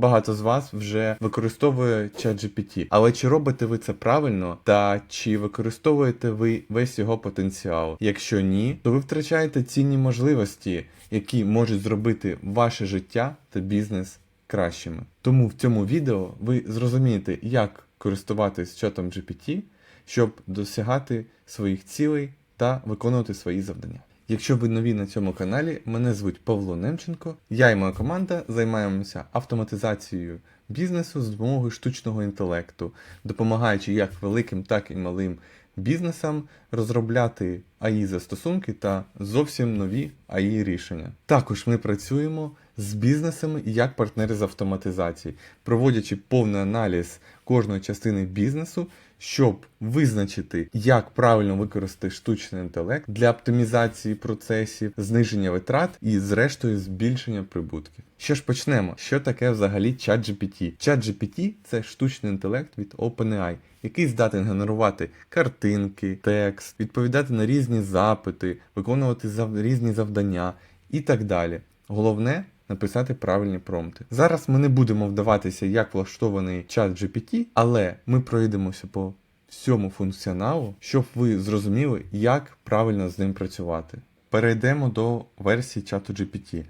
багато з вас вже використовує ChatGPT. Але чи робите ви це правильно та чи використовуєте ви весь його потенціал? Якщо ні, то ви втрачаєте цінні можливості, які можуть зробити ваше життя та бізнес кращими. Тому в цьому відео ви зрозумієте, як користуватись чатом GPT, щоб досягати своїх цілей та виконувати свої завдання. Якщо ви нові на цьому каналі, мене звуть Павло Немченко. Я і моя команда займаємося автоматизацією бізнесу з допомогою штучного інтелекту, допомагаючи як великим, так і малим бізнесам розробляти AI застосунки та зовсім нові AI рішення. Також ми працюємо з бізнесами як партнери з автоматизації, проводячи повний аналіз кожної частини бізнесу, щоб визначити, як правильно використати штучний інтелект для оптимізації процесів, зниження витрат і, зрештою, збільшення прибутків. Що ж почнемо? Що таке взагалі ChatGPT? ChatGPT – це штучний інтелект від OpenAI, який здатен генерувати картинки, текст, відповідати на різні запити, виконувати різні завдання і так далі. Головне написати правильні промпти. Зараз ми не будемо вдаватися, як влаштований чат GPT, але ми пройдемося по всьому функціоналу, щоб ви зрозуміли, як правильно з ним працювати. Перейдемо до версії чату GPT. Е,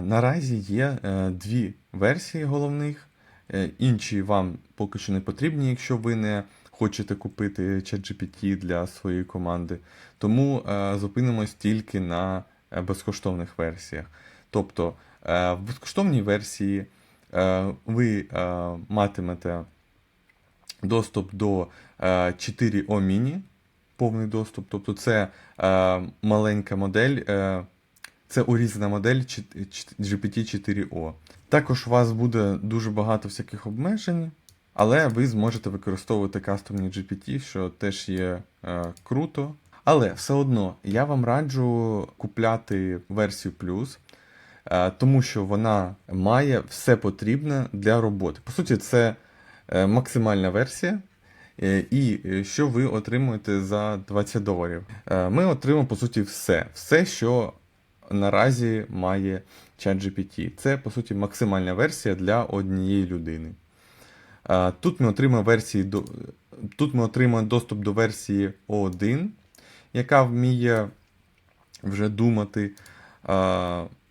наразі є е, дві версії головних, е, інші вам поки що не потрібні, якщо ви не хочете купити ChatGPT для своєї команди. Тому зупинимось тільки на безкоштовних версіях. Тобто е, в безкоштовній версії е, ви е, матимете доступ до е, 4O Mini, повний доступ. Тобто це маленька модель, це урізана модель чи- чи- GPT-4O. Також у вас буде дуже багато всяких обмежень, але ви зможете використовувати кастомні GPT, що теж є е, круто. Але все одно я вам раджу купляти версію е, тому що вона має все потрібне для роботи. По суті, це е, максимальна версія. Е, І е, що ви отримуєте за 20 доларів? Е, Ми отримаємо по суті все. Все, що наразі має ChatGPT. Це по суті максимальна версія для однієї людини. Е, Тут ми отримаємо версії тут ми отримаємо доступ до версії O1, яка вміє вже думати.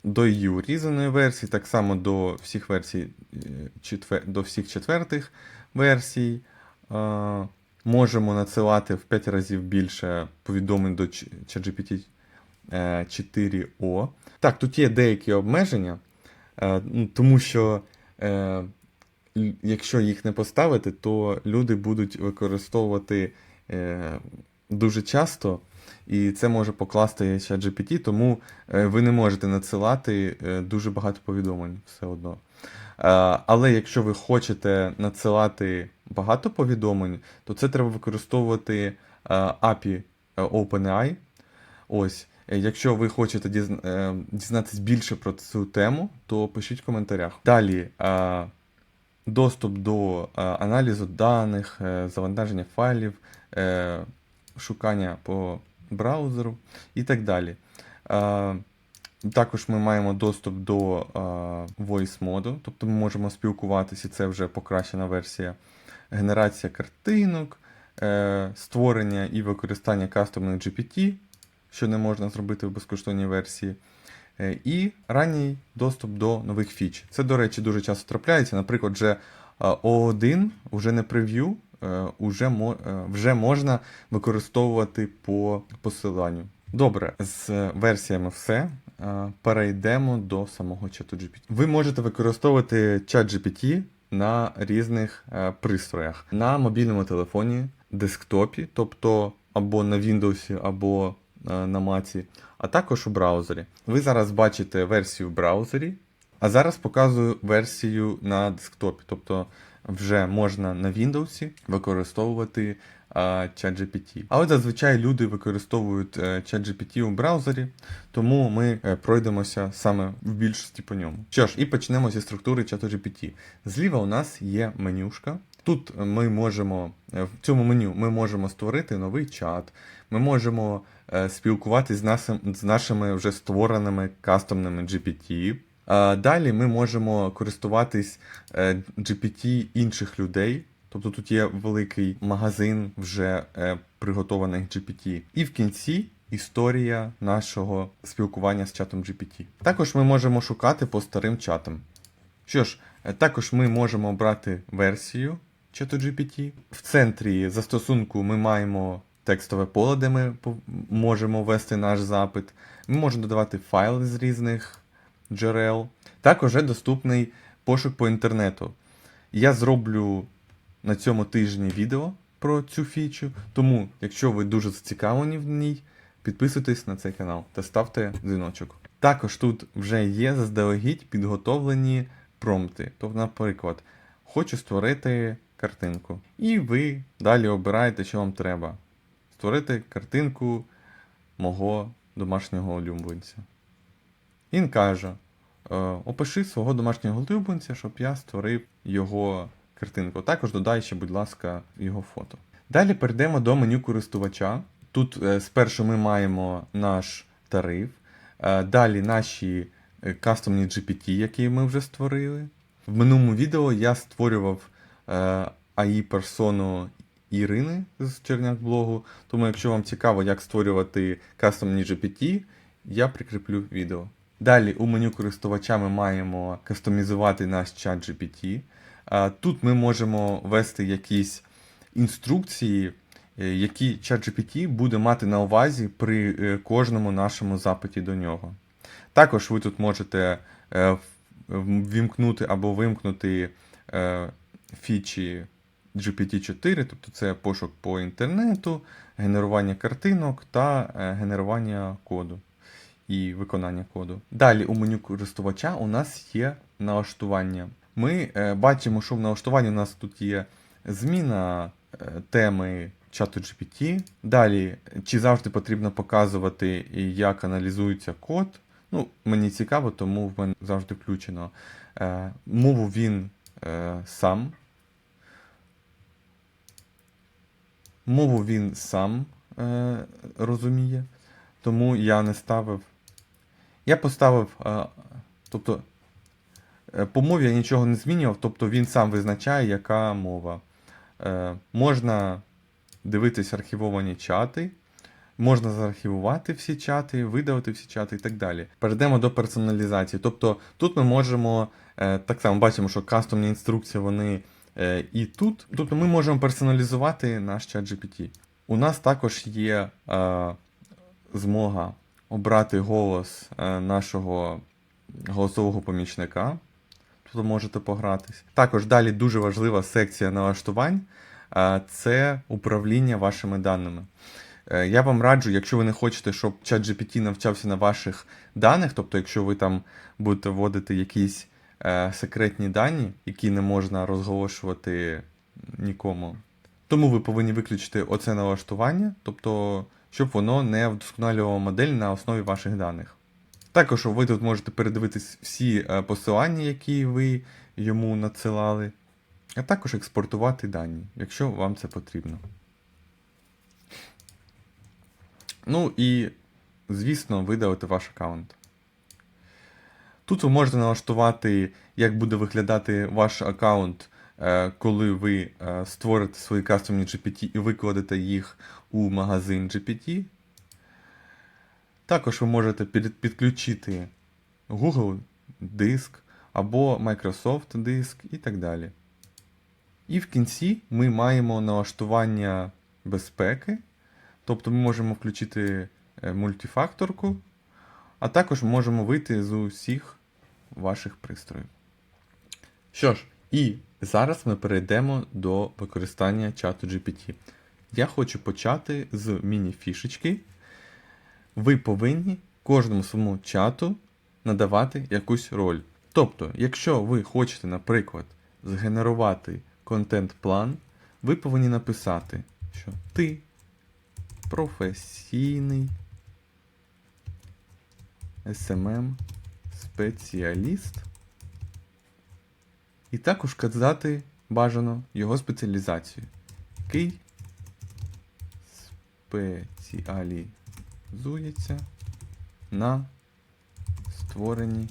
Е, До її урізаної версії, так само до всіх версій, е, до всіх четвертих версій. Е, Можемо надсилати в 5 разів більше повідомлень до ChatGPT е, 4O. Так, тут є деякі обмеження, е, ну, тому що е, якщо їх не поставити, то люди будуть використовувати е, дуже часто, і це може покласти ChatGPT, тому е, ви не можете надсилати е, дуже багато повідомлень все одно. Е, Але якщо ви хочете надсилати багато повідомлень, то це треба використовувати API OpenAI. Ось, якщо ви хочете дізн- е, більше про цю тему, то пишіть в коментарях. Далі доступ до аналізу даних, завантаження файлів, шукання по браузеру і так далі. Також ми маємо доступ до voice моду, тобто ми можемо спілкуватися, це вже покращена версія. Генерація картинок, е, створення і використання кастомних GPT, що не можна зробити в безкоштовній версії. Е, І ранній доступ до нових фіч. Це, до речі, дуже часто трапляється. Наприклад, вже е, O1, вже не прев'ю, уже, е, вже можна використовувати по посиланню. Добре, з версіями все. Е, Перейдемо до самого чату GPT. Ви можете використовувати чат GPT на різних е, пристроях. На мобільному телефоні, десктопі, тобто або на Windows, або е, на Маці, а також у браузері. Ви зараз бачите версію в браузері, а зараз показую версію на десктопі. Тобто вже можна на Windows використовувати ChatGPT. Але зазвичай люди використовують е, ChatGPT у браузері, тому ми е, пройдемося саме в більшості по ньому. Що ж, і почнемо зі структури ChatGPT. Зліва у нас є менюшка. Тут ми можемо е, в цьому меню ми можемо створити новий чат. Ми можемо спілкуватися з нашими вже створеними кастомними GPT. Далі ми можемо користуватись е, GPT інших людей. Тобто тут є великий магазин вже е, приготованих GPT. І в кінці історія нашого спілкування з чатом GPT. Також ми можемо шукати по старим чатам. Що ж, е, також ми можемо обрати версію чату GPT. В центрі застосунку ми маємо текстове поле, де ми можемо ввести наш запит. Ми можемо додавати файли з різних джерел. Також доступний пошук по інтернету. Я зроблю на цьому тижні відео про цю фічу, тому, якщо ви дуже зацікавлені в ній, підписуйтесь на цей канал та ставте дзвіночок. Також тут вже є заздалегідь підготовлені промпти. Тобто, наприклад, хочу створити картинку. І ви далі обираєте, що вам треба. Створити картинку мого домашнього улюбленця. Він каже: е, опиши свого домашнього улюбленця, щоб я створив його картинку. Також додай ще, будь ласка, його фото. Далі перейдемо до меню користувача. Тут е, спершу ми маємо наш тариф, е, далі наші кастомні GPT, які ми вже створили. В минулому відео я створював AI персону Ірини з Черняк блогу. Тому, якщо вам цікаво, як створювати кастомні GPT, я прикріплю відео. Далі у меню користувача ми маємо кастомізувати наш чат GPT. Тут ми можемо ввести якісь інструкції, е, які ChatGPT буде мати на увазі при е, кожному нашому запиті до нього. Також ви тут можете е, ввімкнути або вимкнути фічі GPT-4, тобто це пошук по інтернету, генерування картинок та генерування коду і виконання коду. Далі у меню користувача у нас є налаштування. Ми е, бачимо, що в налаштуванні у нас тут є зміна е, теми чату GPT. Далі, чи завжди потрібно показувати, як аналізується код. Ну, мені цікаво, тому в мене завжди включено. Е, мову він сам. Мову він сам розуміє, тому я не ставив. Я поставив, е, тобто, е, по мові я нічого не змінював, тобто він сам визначає, яка мова. Е, можна дивитись архівовані чати, можна заархівувати всі чати, видалити всі чати і так далі. Перейдемо до персоналізації. Тобто тут ми можемо, так само бачимо, що кастомні інструкції вони і тут. Тобто ми можемо персоналізувати наш чат GPT. У нас також є змога обрати голос е, нашого голосового помічника. Тут можете погратись. Також далі дуже важлива секція налаштувань е, це управління вашими даними. Е, Я вам раджу, якщо ви не хочете, щоб ChatGPT навчався на ваших даних, тобто, якщо ви там будете вводити якісь секретні дані, які не можна розголошувати нікому, тому ви повинні виключити оце налаштування, тобто, щоб воно не вдосконалювало модель на основі ваших даних. Також ви тут можете передивитись всі е, посилання, які ви йому надсилали, а також експортувати дані, якщо вам це потрібно. Ну і, звісно, видалити ваш аккаунт. Тут ви можете налаштувати, як буде виглядати ваш аккаунт, коли ви е, створите свої кастомні GPT і викладете їх у магазин GPT. Також ви можете підключити Google диск або Microsoft диск і так далі. І в кінці ми маємо налаштування безпеки. Тобто ми можемо включити е, мультифакторку, а також можемо вийти з усіх ваших пристроїв. Що ж, і зараз ми перейдемо до використання чату GPT. Я хочу почати з міні-фішечки. Ви повинні кожному своєму чату надавати якусь роль. Тобто, якщо ви хочете, наприклад, згенерувати контент-план, ви повинні написати, що ти професійний SMM спеціаліст. І також казати бажано його спеціалізацію. Який спеціалізується на створенні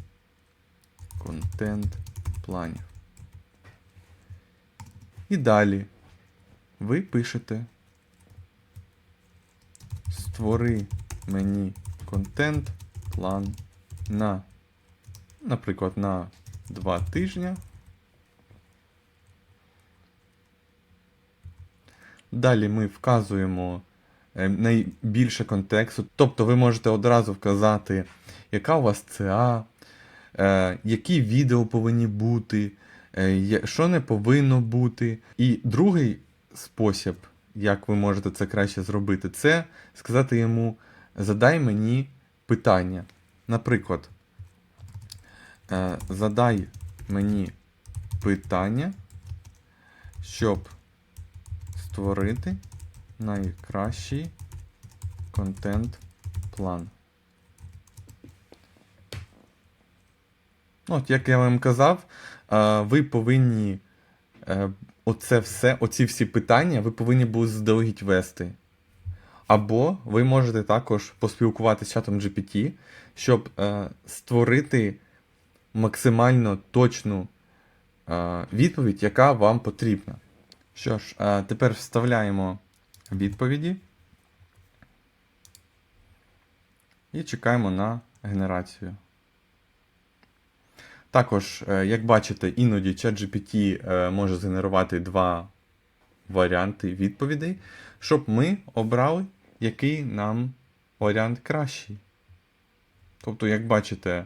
контент планів. І далі ви пишете Створи мені контент план на, наприклад, на 2 тижня. Далі ми вказуємо е, найбільше контексту. Тобто ви можете одразу вказати, яка у вас ЦА, е, які відео повинні бути, е, що не повинно бути. І другий спосіб, як ви можете це краще зробити, це сказати йому: задай мені питання. Наприклад, задай мені питання, щоб створити найкращий контент-план. Ну, От, як я вам казав, ви повинні е, оце все, оці всі питання, ви повинні були заздалегідь вести. Або ви можете також поспілкуватися з чатом GPT, щоб е, створити максимально точну е, відповідь, яка вам потрібна. Що ж, е, тепер вставляємо відповіді і чекаємо на генерацію. Також, е, як бачите, іноді ChatGPT е, може згенерувати два варіанти відповідей, щоб ми обрали, який нам варіант кращий. Тобто, як бачите,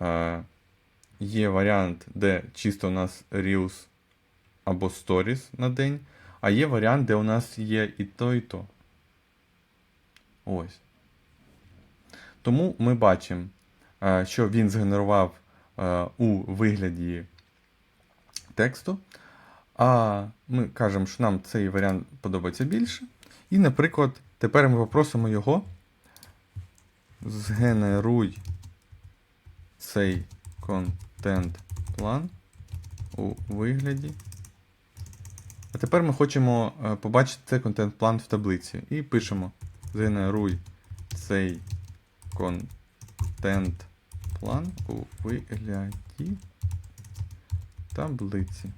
е, є варіант, де чисто у нас Reels або Stories на день, а є варіант, де у нас є і то, і то. Ось. Тому ми бачимо, е, що він згенерував е, у вигляді тексту. А ми кажемо, що нам цей варіант подобається більше. І, наприклад, тепер ми попросимо його згенеруй цей контент-план у вигляді. А тепер ми хочемо е, побачити цей контент-план в таблиці. І пишемо згенеруй цей контент-план у вигляді таблиці.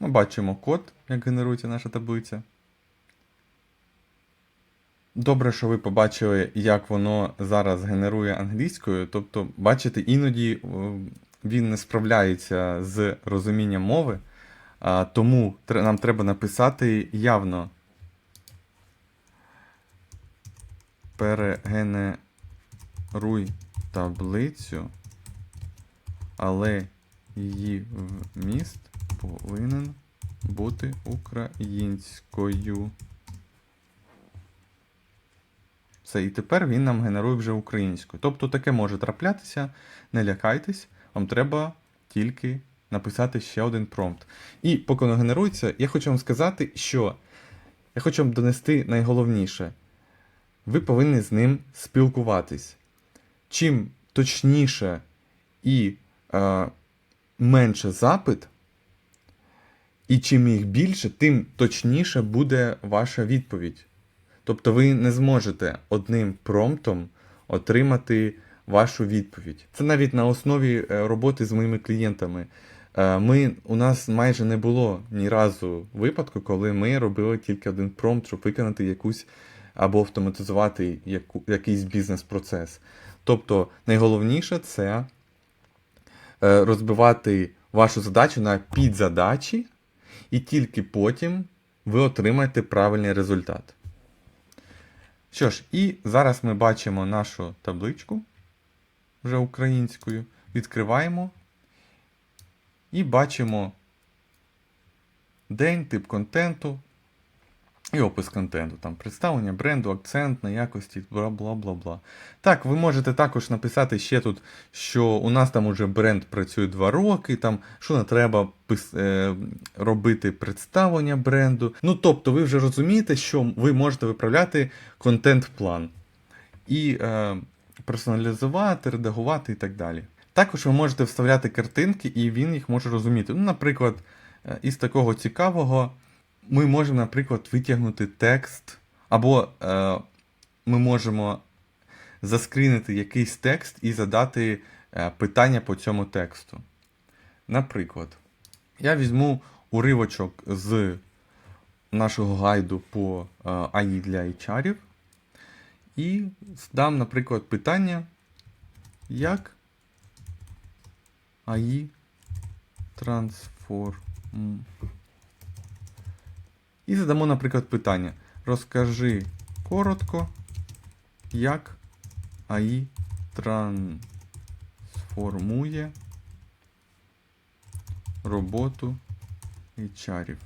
Ми бачимо код, як генерується наша таблиця. Добре, що ви побачили, як воно зараз генерує англійською. Тобто, бачите, іноді е, він не справляється з розумінням мови, тому нам треба написати явно перегенеруй таблицю, але її вміст повинен бути українською. Все, і тепер він нам генерує вже українською. Тобто таке може траплятися, не лякайтесь, вам треба тільки написати ще один промпт. І поки воно генерується, я хочу вам сказати, що я хочу вам донести найголовніше. Ви повинні з ним спілкуватись. Чим точніше і е, менше запит, і чим їх більше, тим точніше буде ваша відповідь. Тобто ви не зможете одним промптом отримати вашу відповідь. Це навіть на основі е, роботи з моїми клієнтами. Е, Ми, у нас майже не було ні разу випадку, коли ми робили тільки один промпт, щоб виконати якусь або автоматизувати яку, якийсь бізнес-процес. Тобто найголовніше це е, розбивати вашу задачу на підзадачі, і тільки потім ви отримаєте правильний результат. Що ж, і зараз ми бачимо нашу табличку вже українською. Відкриваємо і бачимо день, тип контенту і опис контенту. Там представлення бренду, акцент на якості, бла бла бла бла. Так, ви можете також написати ще тут, що у нас там уже бренд працює 2 роки, там що не треба е, робити представлення бренду. Ну тобто, ви вже розумієте, що ви можете виправляти контент-план і е, персоналізувати, редагувати і так далі. Також ви можете вставляти картинки, і він їх може розуміти. Ну, наприклад, е, із такого цікавого ми можемо, наприклад, витягнути текст, або е, ми можемо заскрінити якийсь текст і задати е, питання по цьому тексту. Наприклад, я візьму уривочок з нашого гайду по е, AI для HR і здам, наприклад, питання, як AI трансформ. І задамо, наприклад, питання. Розкажи коротко, як AI трансформує роботу HR.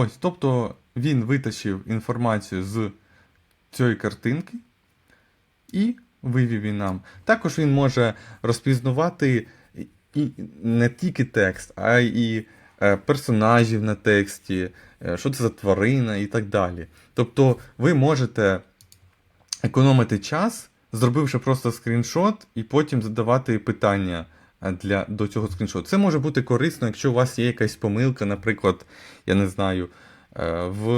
Ось, тобто він витащив інформацію з цієї картинки і вивів її нам. Також він може розпізнавати і не тільки текст, а й е, персонажів на тексті, е, що це за тварина і так далі. Тобто ви можете економити час, зробивши просто скріншот, і потім задавати питання для, до цього скріншоту. Це може бути корисно, якщо у вас є якась помилка, наприклад, я не знаю, е, в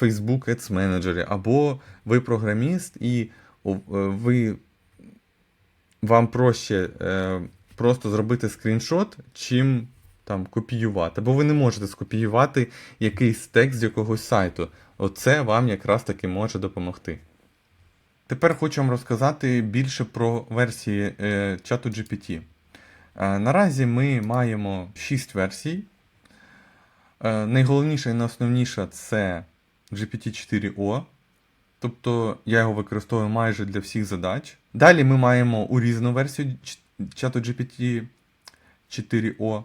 Facebook Ads Manager, або ви програміст, і е, ви, вам проще е, просто зробити скріншот, чим там копіювати. Бо ви не можете скопіювати якийсь текст з якогось сайту. Оце вам якраз таки може допомогти. Тепер хочу вам розказати більше про версії е, чату GPT. Е, наразі ми маємо 6 версій. Е, найголовніша і найосновніша це GPT-4O. Тобто я його використовую майже для всіх задач. Далі ми маємо урізану версію чату GPT 4O,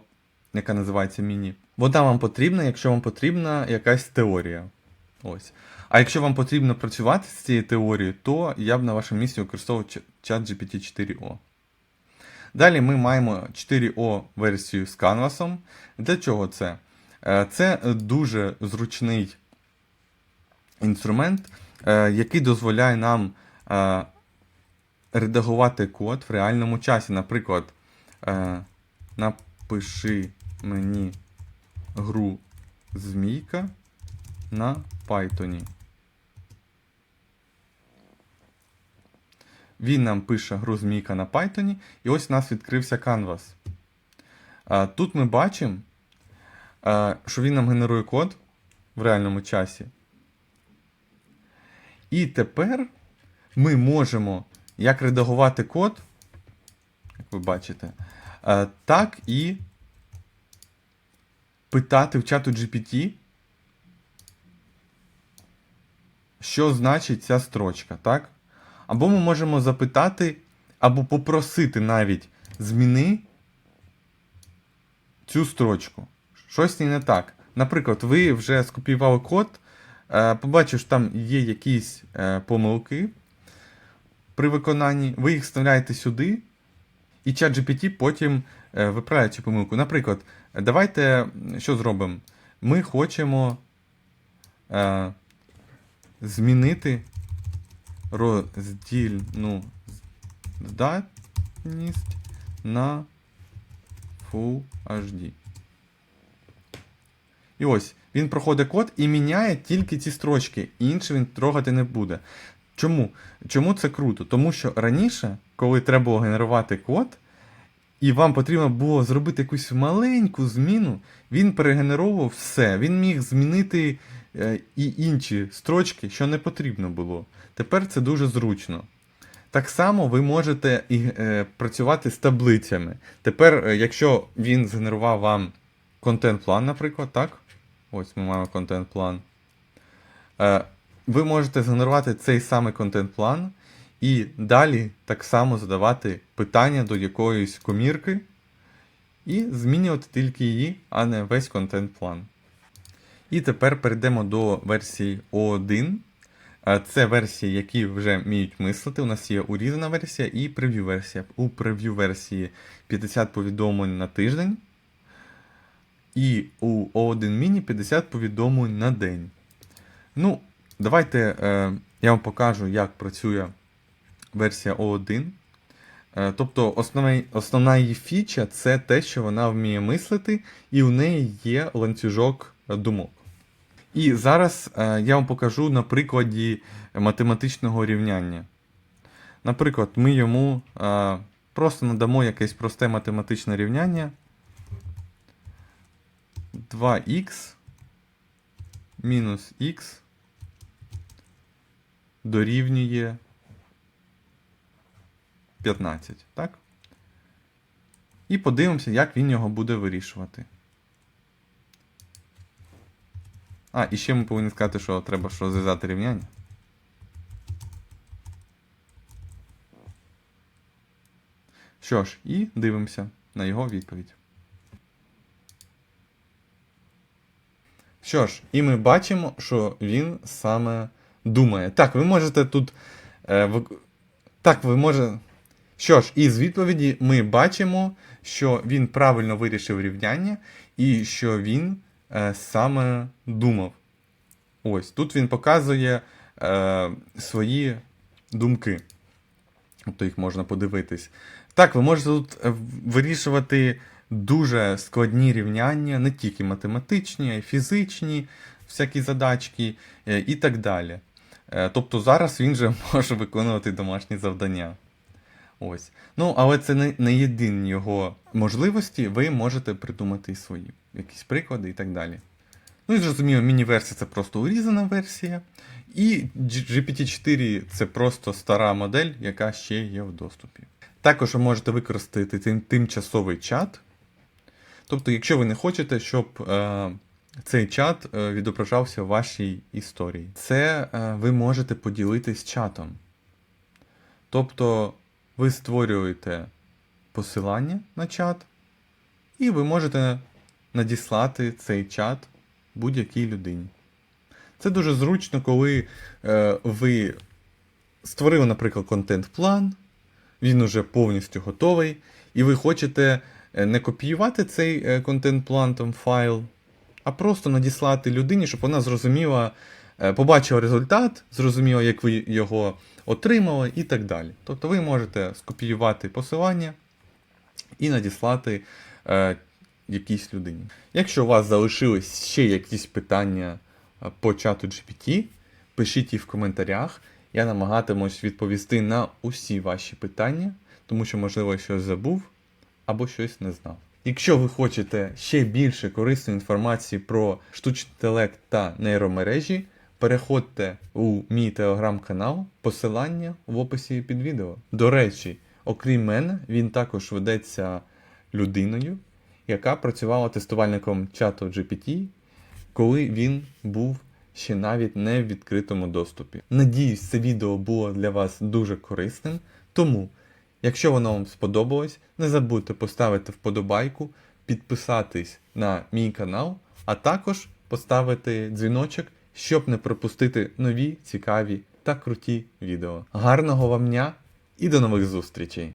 яка називається Міні. Вона вам потрібна, якщо вам потрібна якась теорія. Ось. А якщо вам потрібно працювати з цією теорією, то я б на вашому місці використовував чат GPT 4O. Далі ми маємо 4O версію з Canvas. Для чого це? Е, Це дуже зручний інструмент, е, який дозволяє нам е, редагувати код в реальному часі. Наприклад, напиши мені гру Змійка на Python. Він нам пише гру Змійка на Python, і ось у нас відкрився Canvas. Тут ми бачимо, що він нам генерує код в реальному часі. І тепер ми можемо як редагувати код, як ви бачите, так і питати в чату GPT, що значить ця строчка, так? Або ми можемо запитати, або попросити навіть зміни цю строчку. Щось не так. Наприклад, ви вже скопіювали код, е, побачив, що там є якісь е, помилки при виконанні, ви їх вставляєте сюди, і чат GPT потім е, виправляє цю помилку. Наприклад, давайте що зробимо? Ми хочемо змінити роздільну здатність на Full HD. І ось він проходить код і міняє тільки ці строчки, інше він трогати не буде. Чому? Чому це круто? Тому що раніше, коли треба було генерувати код, і вам потрібно було зробити якусь маленьку зміну, він перегенеровував все. Він міг змінити і інші строчки, що не потрібно було. Тепер це дуже зручно. Так само ви можете і, е, працювати з таблицями. Тепер, е, якщо він згенерував вам контент-план, наприклад, так? Ось ми маємо контент-план. Е, ви можете згенерувати цей самий контент-план і далі так само задавати питання до якоїсь комірки і змінювати тільки її, а не весь контент-план. І тепер перейдемо до версії O1. Е, Це версії, які вже вміють мислити. У нас є урізана версія і прев'ю версія. У прев'ю версії 50 повідомлень на тиждень. І у O1 Mini 50 повідомлень на день. Ну, давайте е, я вам покажу, як працює версія O1. Е, Тобто основна, основна її фіча це те, що вона вміє мислити, і у неї є ланцюжок думок. І зараз е, я вам покажу на прикладі математичного рівняння. Наприклад, ми йому е, просто надамо якесь просте математичне рівняння. 2х мінус х дорівнює 15, так? І подивимося, як він його буде вирішувати. А, і ще ми повинні сказати, що треба що розв'язати рівняння. Що ж, і дивимося на його відповідь. Що ж, і ми бачимо, що він саме думає. Так, ви можете тут. Е, вик- Так, ви можете. Що ж, із відповіді ми бачимо, що він правильно вирішив рівняння і що він саме думав. Ось, тут він показує е, свої думки. Тобто їх можна подивитись. Так, ви можете тут е, вирішувати дуже складні рівняння, не тільки математичні, а й фізичні, всякі задачки е, і так далі. Е, Тобто зараз він же може виконувати домашні завдання. Ось. Ну, але це не єдині його можливості, ви можете придумати і свої, якісь приклади і так далі. Ну і зрозуміло, міні-версія це просто урізана версія. І GPT-4 це просто стара модель, яка ще є в доступі. Також ви можете використати тим, тимчасовий чат. Тобто, якщо ви не хочете, щоб е, цей чат е, відображався в вашій історії, це е, ви можете поділитись чатом. Тобто, ви створюєте посилання на чат, і ви можете надіслати цей чат будь-якій людині. Це дуже зручно, коли е, ви створили, наприклад, контент-план, він уже повністю готовий, і ви хочете е, не копіювати цей е, контент-план там файл, а просто надіслати людині, щоб вона зрозуміла, е, побачила результат, зрозуміла, як ви його отримали, і так далі. Тобто ви можете скопіювати посилання і надіслати якійсь людині. Якщо у вас залишились ще якісь питання по чату GPT, пишіть їх в коментарях. Я намагатимусь відповісти на усі ваші питання, тому що, можливо, щось забув або щось не знав. Якщо ви хочете ще більше корисної інформації про штучний інтелект та нейромережі, переходьте у мій телеграм-канал, посилання в описі під відео. До речі, окрім мене, він також ведеться людиною, яка працювала тестувальником чату GPT, коли він був ще навіть не в відкритому доступі. Надіюсь, це відео було для вас дуже корисним. Тому, якщо воно вам сподобалось, не забудьте поставити вподобайку, підписатись на мій канал, а також поставити дзвіночок, щоб не пропустити нові цікаві та круті відео. Гарного вам дня і до нових зустрічей!